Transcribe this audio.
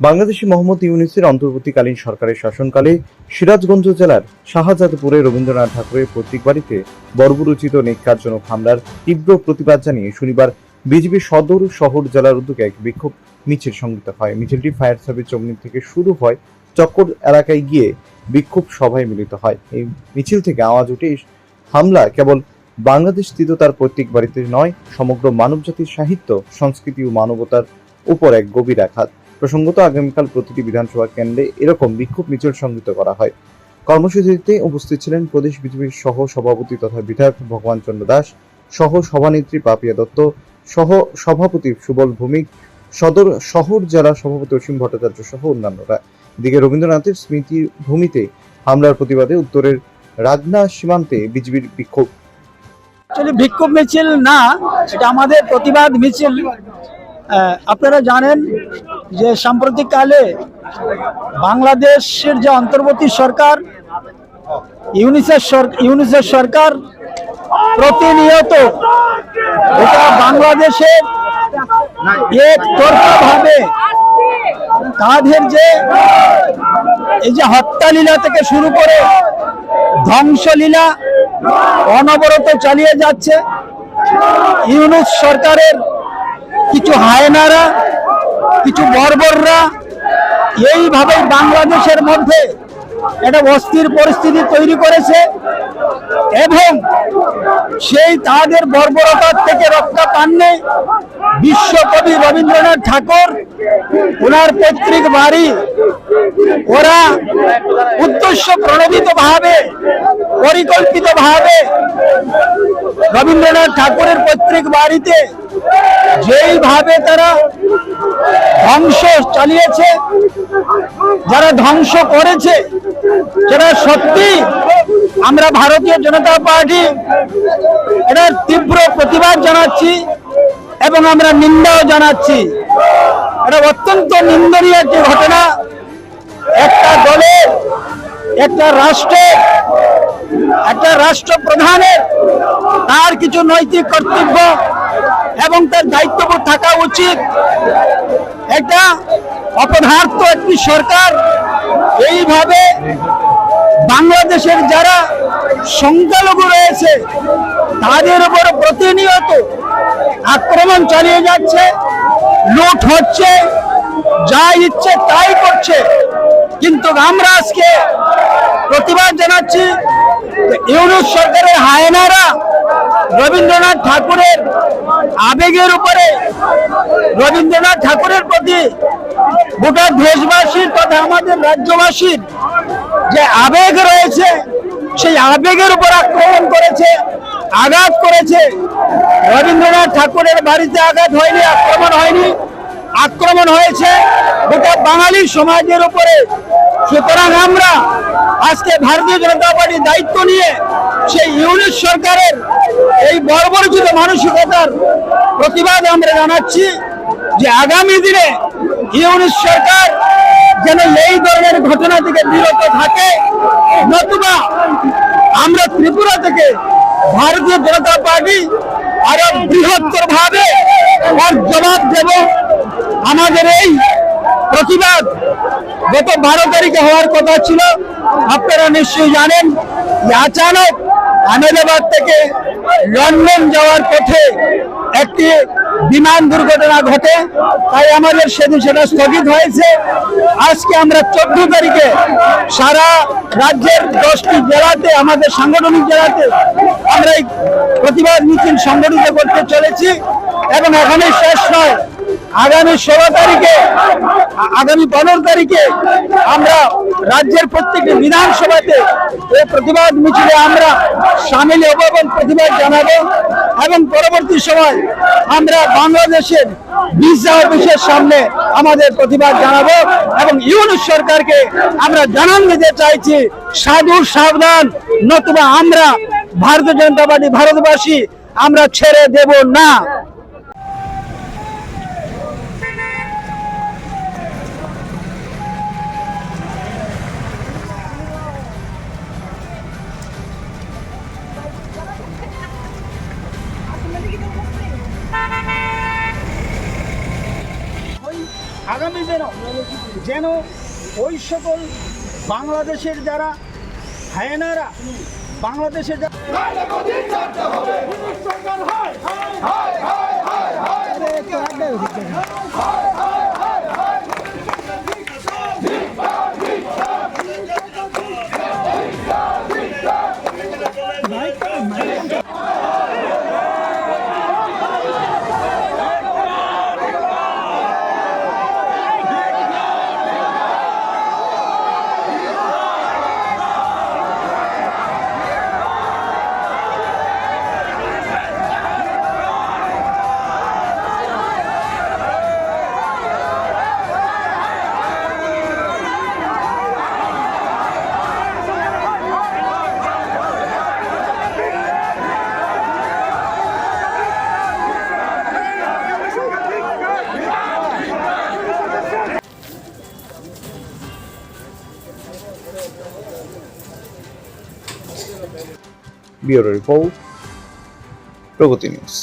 বাংলাদেশি মোহাম্মদ ইউনিসের অন্তর্বর্তীকালীন সরকারের শাসনকালে সিরাজগঞ্জ জেলার শাহজাদপুরে রবীন্দ্রনাথ ঠাকুরের পৈতৃক বাড়িতে বর্বরোচিত নিকারজনক হামলার তীব্র প্রতিবাদ জানিয়ে শনিবার বিজেপি সদর শহর জেলার উদ্যোগে এক বিক্ষোভ মিছিল সংগঠিত হয়। মিছিলটি ফায়ার সার্ভিস চমনি থেকে শুরু হয়। চক্কর এলাকায় গিয়ে বিক্ষোভ সভায় মিলিত হয়। এই মিছিল থেকে আওয়াজ উঠে হামলা কেবল বাংলাদেশ স্থিত তার পৈতৃক বাড়িতে নয়, সমগ্র মানবজাতির সাহিত্য, সংস্কৃতি ও মানবতার উপর এক গভীর আঘাত। প্রসঙ্গত আগামীকাল প্রতিটি বিধানসভা কেন্দ্রে এরকম বিক্ষোভ মিছিল সংগঠিত করা হয়। কর্মসূচিতে উপস্থিত ছিলেন প্রদেশ বিজেপির সহ সভাপতি তথা বিধায়ক ভগবান চন্দ্র দাস, সহ সভানেত্রী পাপিয়া দত্ত, সহ সভাপতি সুবল ভৌমিক, সদর শহর জেলা সভাপতি অসীম ভট্টাচার্য সহ অন্যান্যরা। এদিকে রবীন্দ্রনাথের স্মৃতি ভূমিতে হামলার প্রতিবাদে উত্তরের রাগনা সীমান্তে বিজেপির বিক্ষোভ। বিক্ষোভ মিছিল না এটা আমাদের প্রতিবাদ মিছিল। আপনারা জানেন যে সাম্প্রতিককালে বাংলাদেশের যে অন্তর্বর্তী সরকার, ইউনিসেফ ইউনিসেফ সরকার প্রতিনিয়ত এটা বাংলাদেশের এক ভাবে তাদের যে, এই যে হত্যালীলা থেকে শুরু করে ধ্বংসলীলা অনবরত চালিয়ে যাচ্ছে, ইউনুস সরকারের কিছু হায়নারা কিছু বর্বররা এইভাবে বাংলাদেশের মধ্যে একটা অস্থির পরিস্থিতি তৈরি করেছে এবং সেই তাদের বর্বরতার থেকে রক্ষা পাননি বিশ্বকবি রবীন্দ্রনাথ ঠাকুর। ওনার পৈতৃক বাড়ি, ওরা উদ্দেশ্য প্রণোদিত ভাবে, পরিকল্পিত ভাবে রবীন্দ্রনাথ ঠাকুরের পৈতৃক বাড়িতে যেইভাবে তারা ধ্বংস চালিয়েছে, যারা ধ্বংস করেছে সেটা সত্যি, আমরা ভারতীয় জনতা পার্টি এটার তীব্র প্রতিবাদ জানাচ্ছি এবং আমরা নিন্দাও জানাচ্ছি। এটা অত্যন্ত নিন্দনীয় একটি ঘটনা। একটা দলের একটা রাষ্ট্রের একটা রাষ্ট্র প্রধানের তার কিছু নৈতিক কর্তব্য এবং তার দায়িত্ববোধ থাকা উচিত। একটা অপদার্থ একটি সরকার এইভাবে বাংলাদেশের যারা সংখ্যালঘু রয়েছে, তাদের উপর প্রতিনিয়ত আক্রমণ চালিয়ে যাচ্ছে, লুট হচ্ছে, যা ইচ্ছে তাই করছে। কিন্তু আমরা আজকে প্রতিবাদ জানাচ্ছি ইউনুস সরকারের হায়নারা রবীন্দ্রনাথ ঠাকুরের আবেগের উপরে রবীন্দ্রনাথ ঠাকুরের প্রতি গোটা দেশবাসীর তথা আমাদের রাজ্যবাসীর যে আবেগ রয়েছে, সেই আবেগের উপর আক্রমণ করেছে, আঘাত করেছে। রবীন্দ্রনাথ ঠাকুরের বাড়িতে আঘাত হয়নি, আক্রমণ হয়নি। আক্রমণ হয়েছে গোটা বাঙালি সমাজের উপরে। সুতরাং আমরা আজকে ভারতীয় জনতা পার্টির দায়িত্ব নিয়ে সেই ইউনিট সরকারের এই বর্বরচিত মানসিকতার প্রতিবাদ আমরা জানাচ্ছি যে আগামী দিনে ইউনিট সরকার যেন এই ধরনের ঘটনা থেকে বিরত থাকে, নতুবা আমরা ত্রিপুরা থেকে ভারতীয় জনতা পার্টি আরও বৃহত্তর ভাবে ওর জবাব দেব। আমাদের এই প্রতিবাদ গত বারো তারিখে হওয়ার কথা ছিল। আপনারা নিশ্চয়ই জানেন আচানক আহমেদাবাদ থেকে লন্ডন যাওয়ার পথে একটি বিমান দুর্ঘটনা ঘটে, তাই আমাদের সেদিন সেটা স্থগিত হয়েছে। আজকে আমরা চোদ্দ তারিখে সারা রাজ্যের দশটি জেলাতে, আমাদের সাংগঠনিক জেলাতে আমরা এই প্রতিবাদ মিছিল সংগঠিত করতে চলেছি এবং এখানে শেষ নয়। আগামী ষোলো তারিখে, আগামী পনেরো তারিখে আমরা রাজ্যের প্রত্যেকটি বিধানসভাতে এই প্রতিবাদ মিছিলে আমরা সামিল হব এবং প্রতিবাদ জানাব। এবং পরবর্তী সময় আমরা বাংলাদেশের ভিসা অফিসের সামনে আমাদের প্রতিবাদ জানাব এবং ইউনুস সরকারকে আমরা জানান দিতে চাইছি সাধু সাবধান, নতুবা আমরা ভারতীয় জনতা পার্টি, ভারতবাসী, আমরা ছেড়ে দেব না। আগামী যেন যেন ওই সকল বাংলাদেশের যারা হায়নারা বাংলাদেশের যারা রিপোর্ট প্রগতি নিউজ